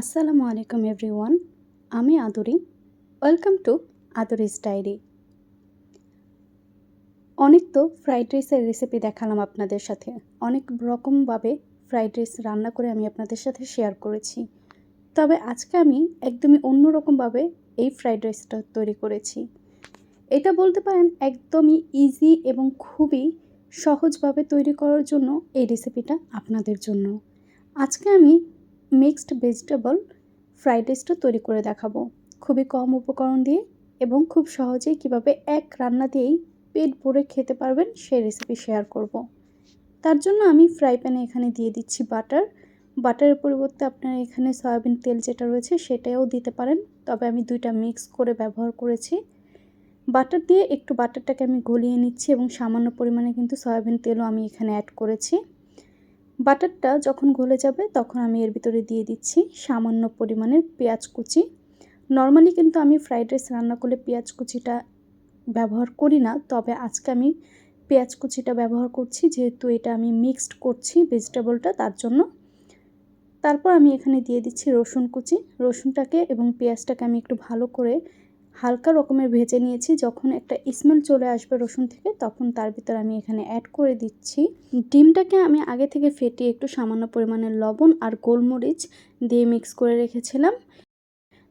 আসসালামু আলাইকুম এভরিওয়ান, আমি Aduri. Welcome to Aduri's diary. অনেক তো ফ্রাইড রাইসের রেসিপি দেখালাম আপনাদের সাথে। অনেক রকমভাবে ফ্রাইড রাইস রান্না করে আমি আপনাদের সাথে শেয়ার করেছি। তবে আজকে আমি একদমই অন্যরকমভাবে এই ফ্রাইড রাইসটা তৈরি করেছি। এটা বলতে পারেন একদমই ইজি এবং খুবই সহজভাবে তৈরি করার জন্য এই রেসিপিটা আপনাদের জন্য। আজকে আমি মিক্সড ভেজিটেবল ফ্রাইড রাইসটা তৈরি করে দেখাবো। খুবই কম উপকরণ দিয়ে এবং খুব সহজেই কীভাবে এক রান্না দিয়েই পেট ভরে খেতে পারবেন সেই রেসিপি শেয়ার করব। তার জন্য আমি ফ্রাই প্যানে এখানে দিয়ে দিচ্ছি বাটার বাটারের পরিবর্তে আপনার এখানে সয়াবিন তেল যেটা রয়েছে সেটাও দিতে পারেন, তবে আমি দুইটা মিক্স করে ব্যবহার করেছি। বাটার দিয়ে একটু বাটারটাকে আমি গলিয়ে নিচ্ছি এবং সামান্য পরিমাণে কিন্তু সয়াবিন তেলও আমি এখানে অ্যাড করেছি। বাটারটা যখন গলে যাবে তখন আমি এর ভিতরে দিয়ে দিচ্ছি সামান্য পরিমাণের পেঁয়াজ কুচি। নর্মালি কিন্তু আমি ফ্রাইড রাইস রান্না করলে পেঁয়াজ কুচিটা ব্যবহার করি না, তবে আজকে আমি পেঁয়াজ কুচিটা ব্যবহার করছি, যেহেতু এটা আমি মিক্সড করছি ভেজিটেবলটা তার জন্য। তারপর আমি এখানে দিয়ে দিচ্ছি রসুন কুচি। রসুনটাকে এবং পেঁয়াজটাকে আমি একটু ভালো করে হালকা রকমের ভেজে নিয়েছি। যখন একটা স্মেল চলে আসবে রসুন থেকে, তখন তার ভিতর আমি এখানে অ্যাড করে দিচ্ছি। ডিমটাকে আমি আগে থেকে ফেটিয়ে একটু সামান্য পরিমাণে লবণ আর গোলমরিচ দিয়ে মিক্স করে রেখেছিলাম।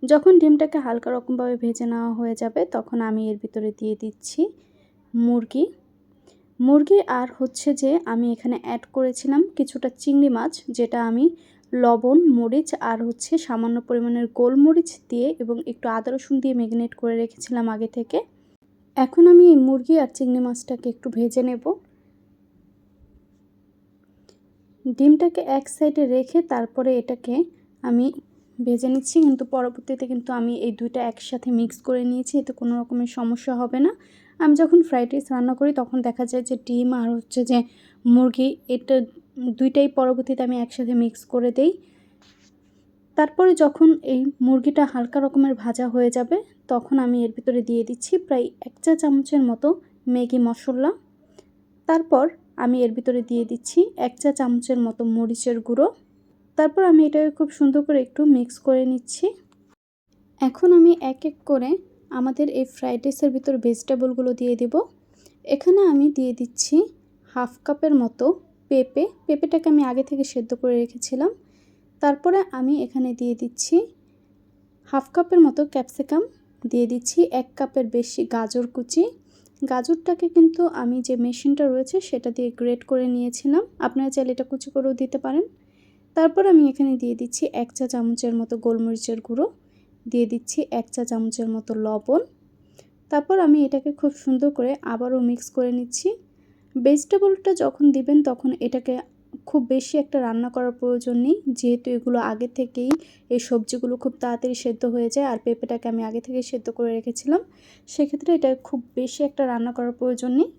যখন ডিমটাকে হালকা রকমভাবে ভেজে নেওয়া হয়ে যাবে, তখন আমি এর ভিতরে দিয়ে দিচ্ছি মুরগি। মুরগি আর হচ্ছে যে আমি এখানে অ্যাড করেছিলাম কিছুটা চিংড়ি মাছ, যেটা আমি লবণ, মরিচ আর হচ্ছে সামান্য পরিমাণের গোলমরিচ দিয়ে এবং একটু আদা, রসুন দিয়ে ম্যাগনেট করে রেখেছিলাম আগে থেকে। এখন আমি এই মুরগি আর চিংড়ি মাছটাকে একটু ভেজে নেব। ডিমটাকে এক সাইডে রেখে তারপরে এটাকে আমি ভেজে নিচ্ছি, কিন্তু পরবর্তীতে কিন্তু আমি এই দুইটা একসাথে মিক্স করে নিয়েছি, এতে কোনো রকমের সমস্যা হবে না। আমি যখন ফ্রাইড রাইস রান্না করি, তখন দেখা যায় যে ডিম আর হচ্ছে যে মুরগি, এটা দুইটাই পরবর্তীতে আমি একসাথে মিক্স করে দেই। তারপরে যখন এই মুরগিটা হালকা রকমের ভাজা হয়ে যাবে, তখন আমি এর ভিতরে দিয়ে দিচ্ছি প্রায় এক চা চামচের মতো ম্যাগি মশলা। তারপর আমি এর ভিতরে দিয়ে দিচ্ছি এক চা চামচের মতো মরিচের গুঁড়ো। তারপর আমি এটাকে খুব সুন্দর করে একটু মিক্স করে নিচ্ছি। এখন আমি এক এক করে আমাদের এই ফ্রাইড রাইসের ভিতর ভেজিটেবলগুলো দিয়ে দিব। এখানে আমি দিয়ে দিচ্ছি হাফ কাপের মতো পেঁপে, পেঁপেটাকে আমি আগে থেকে সেদ্ধ করে রেখেছিলাম। তারপরে আমি এখানে দিয়ে দিচ্ছি হাফ কাপের মতো ক্যাপসিকাম, দিয়ে দিচ্ছি এক কাপের বেশি গাজর কুচি। গাজরটাকে কিন্তু আমি যে মেশিনটা রয়েছে সেটা দিয়ে গ্রেট করে নিয়েছিলাম। আপনারা চাইলে এটা কুচি করেও দিতে পারেন। তারপর আমি এখানে দিয়ে দিচ্ছি এক চা চামচের মতো গোলমরিচের গুঁড়ো, দিয়ে দিচ্ছি এক চা চামচের মতো লবণ। তারপর আমি এটাকে খুব সুন্দর করে আবারও মিক্স করে নিচ্ছি। ভেজিটেবলটা যখন দিবেন তখন এটাকে খুব বেশি একটা রান্না করার প্রয়োজন নেই। যেহেতু এগুলো আগে থেকেই এই সবজিগুলো খুব তাড়াতাড়ি সেদ্ধ হয়ে যায় আর পেঁপেটাকে আমি আগে থেকে সেদ্ধ করে রেখেছিলাম, সেক্ষেত্রে এটা খুব বেশি একটা রান্না করার প্রয়োজন নেই।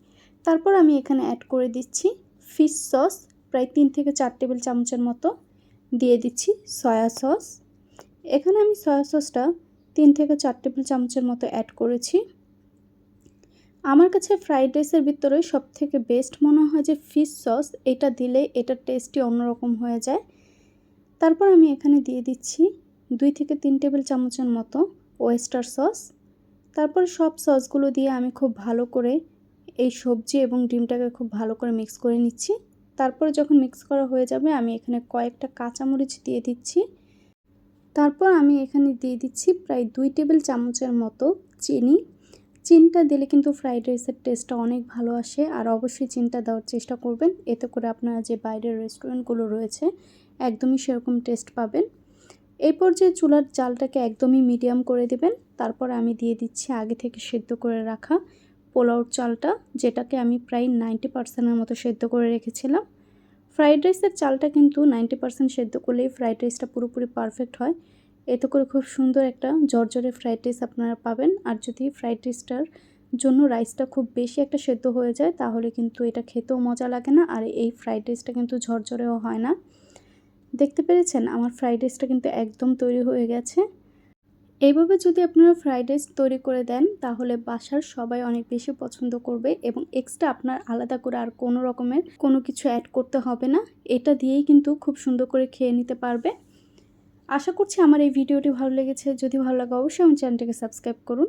তারপর আমি এখানে অ্যাড করে দিচ্ছি ফিশ সস প্রায় তিন থেকে চার টেবিল চামচের মতো দিয়ে দিচ্ছি সয়া সস এখানে আমি সয়া সসটা তিন থেকে চার টেবিল চামচের মতো অ্যাড করেছি। আমার কাছে ফ্রাইড রাইসের ভিতরে সব থেকে বেস্ট মনে হয় যে ফিশ সস এটা দিলে এটার টেস্টই অন্যরকম হয়ে যায়। তারপর আমি এখানে দিয়ে দিচ্ছি দুই থেকে তিন টেবিল চামচের মতো ওয়েস্টার সস তারপর সব সসগুলো দিয়ে আমি খুব ভালো করে এই সবজি এবং ডিমটাকে খুব ভালো করে মিক্স করে নিচ্ছি। তারপরে যখন মিক্স করা হয়ে যাবে, আমি এখানে কয়েকটা কাঁচামরিচ দিয়ে দিচ্ছি। তারপর আমি এখানে দিয়ে দিচ্ছি প্রায় দুই টেবিল চামচের মতো চিনি। চিনটা দিলে কিন্তু ফ্রাইড রাইসের টেস্টটা অনেক ভালো আসে। আর অবশ্যই চিনটা দেওয়ার চেষ্টা করবেন। এতে করে আপনারা যে বাইরের রেস্টুরেন্টগুলো রয়েছে, একদমই সেরকম টেস্ট পাবেন। এই পর্যায়ে চুলার জালটাকে একদমই মিডিয়াম করে দেবেন। তারপর আমি দিয়ে দিচ্ছি আগে থেকে সেদ্ধ করে রাখা পোলাওর চালটা, যেটাকে আমি প্রায় নাইনটি পার্সেন্টের মতো সেদ্ধ করে রেখেছিলাম। ফ্রাইড রাইসের চালটা কিন্তু নাইনটি পার্সেন্ট সেদ্ধ করলেই ফ্রাইড রাইসটা পুরোপুরি পারফেক্ট হয়। এতে করে খুব সুন্দর একটা জর্জরে ফ্রাইড রাইস আপনারা পাবেন। আর যদি ফ্রাইড রাইসটার জন্য রাইসটা খুব বেশি একটা সেদ্ধ হয়ে যায়, তাহলে কিন্তু এটা খেতেও মজা লাগে না। আর এই ফ্রাইড রাইসটা কিন্তু ঝরঝরেও হয় না। দেখতে পেরেছেন? আমার ফ্রাইড রাইসটা কিন্তু একদম তৈরি হয়ে গেছে। এইভাবে যদি আপনারা ফ্রাইড রাইস তৈরি করে দেন, তাহলে বাসার সবাই অনেক বেশি পছন্দ করবে এবং এক্সট্রা আপনার আলাদা করে আর কোনো রকমের কোনো কিছু অ্যাড করতে হবে না। এটা দিয়েই কিন্তু খুব সুন্দর করে খেয়ে নিতে পারবে। আশা করছি আমার এই ভিডিওটি ভালো লেগেছে। যদি ভালো লাগে অবশ্যই আমার চ্যানেলটিকে সাবস্ক্রাইব করুন।